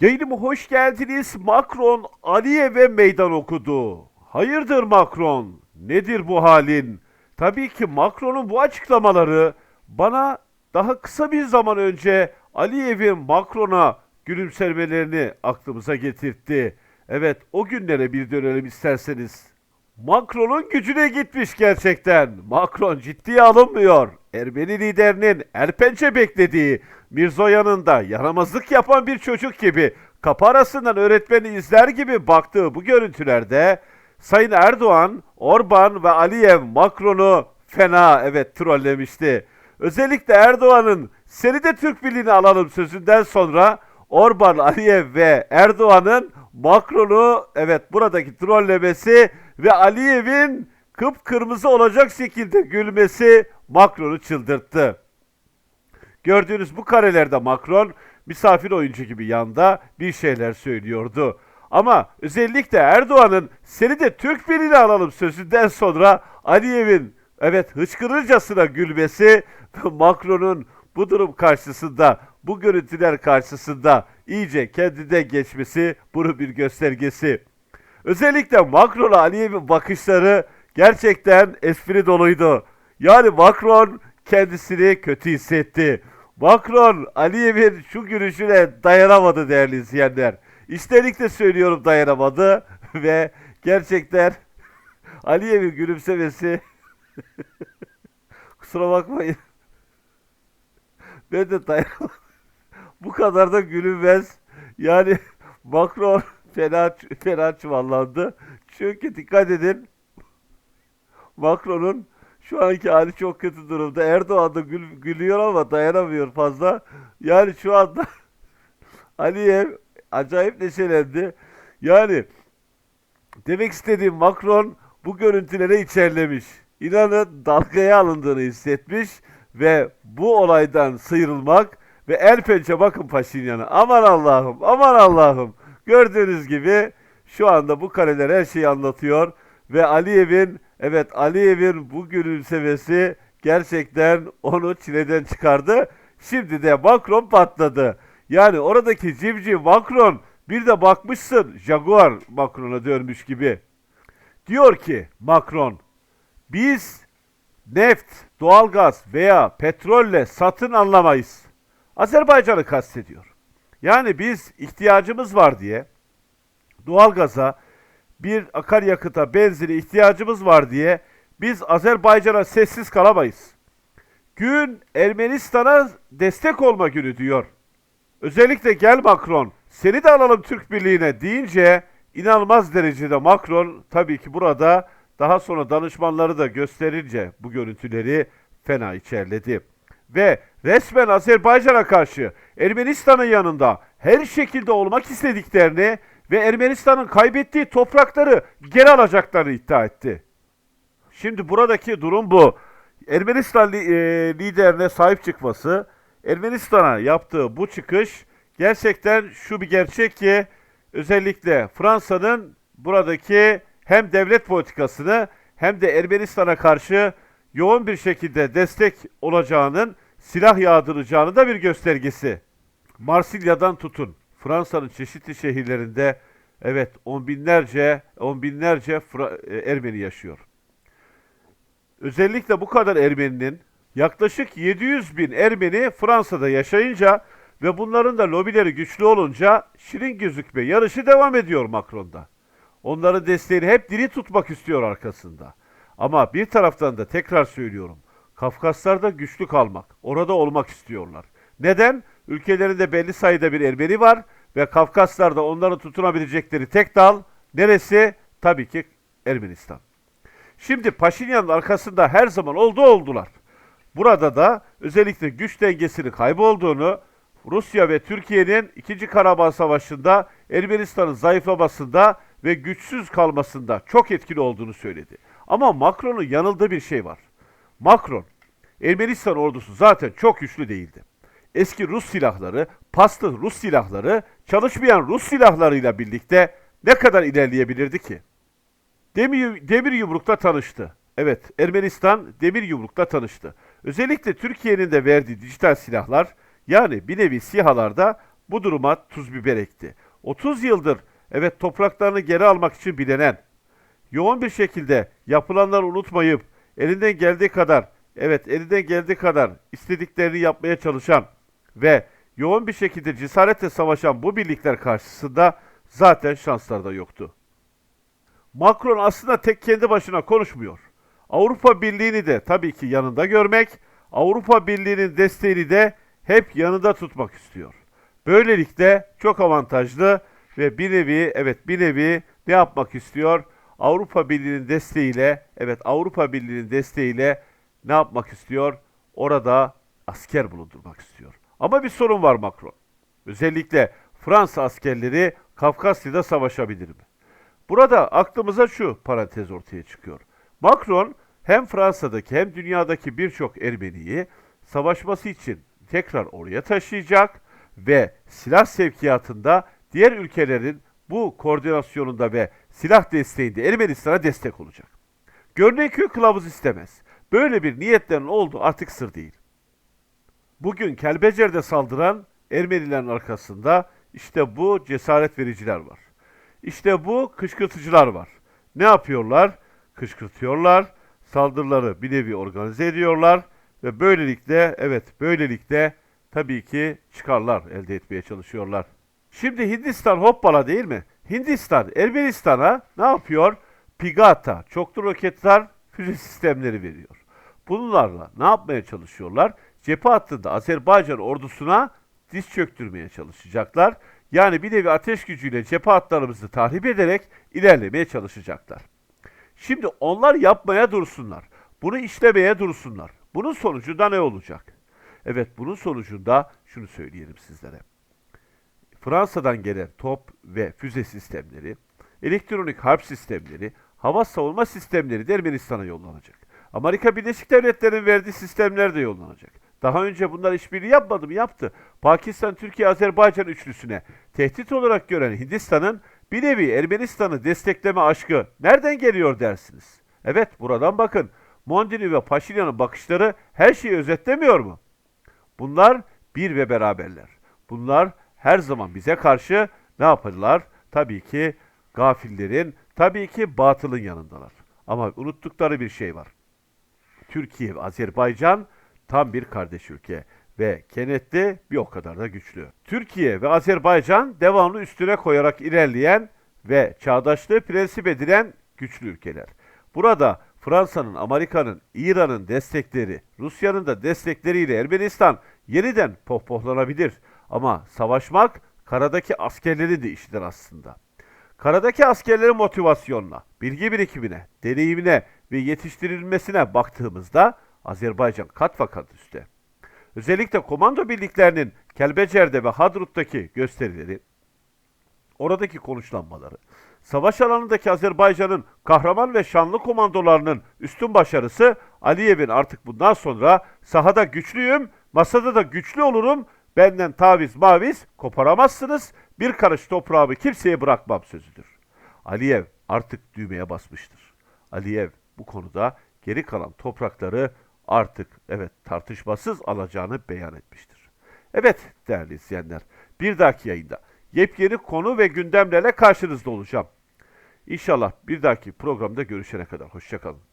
Yayınıma hoş geldiniz. Macron Aliyev'e meydan okudu. Hayırdır Macron? Nedir bu halin? Tabii ki Macron'un bu açıklamaları bana daha kısa bir zaman önce Aliyev'in Macron'a gülümsemelerini aklımıza getirtti. Evet o günlere bir dönelim isterseniz. Macron'un gücüne gitmiş gerçekten. Macron ciddiye alınmıyor. Ermeni liderinin erpençe beklediği Mirzoyan'ın da yaramazlık yapan bir çocuk gibi kapı arasından öğretmeni izler gibi baktığı bu görüntülerde Sayın Erdoğan, Orban ve Aliyev Macron'u fena evet trollemişti. Özellikle Erdoğan'ın seni de Türk Birliği'ne alalım sözünden sonra Orban, Aliyev ve Erdoğan'ın Macron'u evet buradaki trollemesi ve Aliyev'in kıpkırmızı olacak şekilde gülmesi Macron'u çıldırttı. Gördüğünüz bu karelerde Macron misafir oyuncu gibi yanda bir şeyler söylüyordu. Ama özellikle Erdoğan'ın seni de Türk Birliği'ne alalım sözünden sonra Aliyev'in evet hıçkırırcasına gülmesi Macron'un bu durum karşısında, bu görüntüler karşısında iyice kendine geçmesi bunun bir göstergesi. Özellikle Macron'a Aliyev'in bakışları gerçekten espri doluydu. Yani Macron kendisini kötü hissetti. Macron Aliyev'in şu gülüşüne dayanamadı değerli izleyenler. İsterik de söylüyorum dayanamadı ve gerçekten Aliyev'in gülümsemesi kusura bakmayın. Ben de dayanamadım. Bu kadar da gülünmez. Yani Macron fena, fena çuvallandı. Çünkü dikkat edin Macron'un şu anki hali çok kötü durumda. Erdoğan da gül, gülüyor ama dayanamıyor fazla. Yani şu anda Aliyev acayip neşelendi. Yani demek istediğim Macron bu görüntülere içerlemiş. İnanın dalgaya alındığını hissetmiş ve bu olaydan sıyrılmak ve el pençe bakın Paşinyan'a. Aman Allah'ım, aman Allah'ım. Gördüğünüz gibi şu anda bu kareler her şeyi anlatıyor ve Aliyev'in evet Aliyev'in bu gülümsemesi gerçekten onu çileden çıkardı. Şimdi de Macron patladı. Yani oradaki civciv Macron bir de bakmışsın Jaguar Macron'a dönmüş gibi. Diyor ki Macron biz neft, doğalgaz veya petrolle satın anlamayız. Azerbaycan'ı kastediyor. Yani biz ihtiyacımız var diye doğalgaza, bir akaryakıta, benzine ihtiyacımız var diye biz Azerbaycan'a sessiz kalamayız. Gün Ermenistan'a destek olma günü diyor. Özellikle gel Macron, seni de alalım Türk Birliği'ne deyince inanılmaz derecede Macron tabii ki burada daha sonra danışmanları da gösterince bu görüntüleri fena içerledi. Ve resmen Azerbaycan'a karşı Ermenistan'ın yanında her şekilde olmak istediklerini ve Ermenistan'ın kaybettiği toprakları geri alacaklarını iddia etti. Şimdi buradaki durum bu. Ermenistan li- e, liderine sahip çıkması, Ermenistan'a yaptığı bu çıkış gerçekten şu bir gerçek ki özellikle Fransa'nın buradaki hem devlet politikasını hem de Ermenistan'a karşı yoğun bir şekilde destek olacağının, silah yağdıracağını da bir göstergesi. Marsilya'dan tutun. Fransa'nın çeşitli şehirlerinde evet on binlerce, on binlerce Fra- e, Ermeni yaşıyor. Özellikle bu kadar Ermeninin yaklaşık 700 bin Ermeni Fransa'da yaşayınca ve bunların da lobileri güçlü olunca şirin gözükme yarışı devam ediyor Macron'da. Onların desteğini hep diri tutmak istiyor arkasında. Ama bir taraftan da tekrar söylüyorum. Kafkaslar'da güçlü kalmak, orada olmak istiyorlar. Neden? Ülkelerinde belli sayıda bir Ermeni var ve Kafkaslar'da onları tutunabilecekleri tek dal neresi? Tabii ki Ermenistan. Şimdi Paşinyan'ın arkasında her zaman oldu oldular. Burada da özellikle güç dengesinin kaybolduğunu, Rusya ve Türkiye'nin 2. Karabağ Savaşı'nda Ermenistan'ın zayıflamasında ve güçsüz kalmasında çok etkili olduğunu söyledi. Ama Macron'un yanıldığı bir şey var. Macron, Ermenistan ordusu zaten çok güçlü değildi. Eski Rus silahları, paslı Rus silahları, çalışmayan Rus silahlarıyla birlikte ne kadar ilerleyebilirdi ki? Demir, demir yumrukta tanıştı. Evet, Ermenistan demir yumrukta tanıştı. Özellikle Türkiye'nin de verdiği dijital silahlar, yani bir nevi SİHA'larda bu duruma tuz biber ekti. 30 yıldır evet topraklarını geri almak için bilenen, yoğun bir şekilde yapılanları unutmayıp elinden geldiği kadar evet elinden geldiği kadar istediklerini yapmaya çalışan ve yoğun bir şekilde cesaretle savaşan bu birlikler karşısında zaten şansları da yoktu. Macron aslında tek kendi başına konuşmuyor. Avrupa Birliği'ni de tabii ki yanında görmek, Avrupa Birliği'nin desteğini de hep yanında tutmak istiyor. Böylelikle çok avantajlı ve bir nevi evet bir nevi ne yapmak istiyor? Avrupa Birliği'nin desteğiyle evet Avrupa Birliği'nin desteğiyle ne yapmak istiyor? Orada asker bulundurmak istiyor. Ama bir sorun var Macron. Özellikle Fransa askerleri Kafkasya'da savaşabilir mi? Burada aklımıza şu parantez ortaya çıkıyor. Macron hem Fransa'daki hem dünyadaki birçok Ermeniyi savaşması için tekrar oraya taşıyacak ve silah sevkiyatında diğer ülkelerin bu koordinasyonunda ve silah desteğinde Ermenistan'a destek olacak. Görünen köy kılavuz istemez. Böyle bir niyetlerin olduğu artık sır değil. Bugün Kelbecer'de saldıran Ermenilerin arkasında işte bu cesaret vericiler var. İşte bu kışkırtıcılar var. Ne yapıyorlar? Kışkırtıyorlar, saldırıları bir nevi organize ediyorlar ve böylelikle evet böylelikle tabii ki çıkarlar elde etmeye çalışıyorlar. Şimdi Hindistan hoppala değil mi? Hindistan Ermenistan'a ne yapıyor? Pigata, çoklu roketler, füze sistemleri veriyor. Bunlarla ne yapmaya çalışıyorlar? Cephe hattında Azerbaycan ordusuna diz çöktürmeye çalışacaklar. Yani bir nevi ateş gücüyle cephe hatlarımızı tahrip ederek ilerlemeye çalışacaklar. Şimdi onlar yapmaya dursunlar. Bunu işlemeye dursunlar. Bunun sonucunda ne olacak? Evet bunun sonucunda şunu söyleyelim sizlere. Fransa'dan gelen top ve füze sistemleri, elektronik harp sistemleri, hava savunma sistemleri de Ermenistan'a yollanacak. Amerika Birleşik Devletleri'nin verdiği sistemler de yollanacak. Daha önce bunlar işbirliği yapmadı mı? Yaptı. Pakistan, Türkiye, Azerbaycan üçlüsüne tehdit olarak gören Hindistan'ın bir nevi Ermenistan'ı destekleme aşkı nereden geliyor dersiniz? Evet buradan bakın. Mondini ve Paşinyan'ın bakışları her şeyi özetlemiyor mu? Bunlar bir ve beraberler. Bunlar her zaman bize karşı ne yaparlar? Tabii ki gafillerin, tabii ki batılın yanındalar. Ama unuttukları bir şey var. Türkiye ve Azerbaycan tam bir kardeş ülke ve kenetli bir o kadar da güçlü. Türkiye ve Azerbaycan devamlı üstüne koyarak ilerleyen ve çağdaşlığı prensip edilen güçlü ülkeler. Burada Fransa'nın, Amerika'nın, İran'ın destekleri, Rusya'nın da destekleriyle Ermenistan yeniden pohpohlanabilir. Ama savaşmak karadaki askerleri de işidir aslında. Karadaki askerlerin motivasyonuna, bilgi birikimine, deneyimine ve yetiştirilmesine baktığımızda Azerbaycan kat ve kat üstte. Özellikle komando birliklerinin Kelbecer'de ve Hadrut'taki gösterileri, oradaki konuşlanmaları, savaş alanındaki Azerbaycan'ın kahraman ve şanlı komandolarının üstün başarısı Aliyev'in artık bundan sonra sahada güçlüyüm, masada da güçlü olurum, benden taviz maviz koparamazsınız, bir karış toprağımı kimseye bırakmam sözüdür. Aliyev artık düğmeye basmıştır. Aliyev bu konuda geri kalan toprakları artık evet tartışmasız alacağını beyan etmiştir. Evet değerli izleyenler bir dahaki yayında yepyeni konu ve gündemlerle karşınızda olacağım. İnşallah bir dahaki programda görüşene kadar hoşçakalın.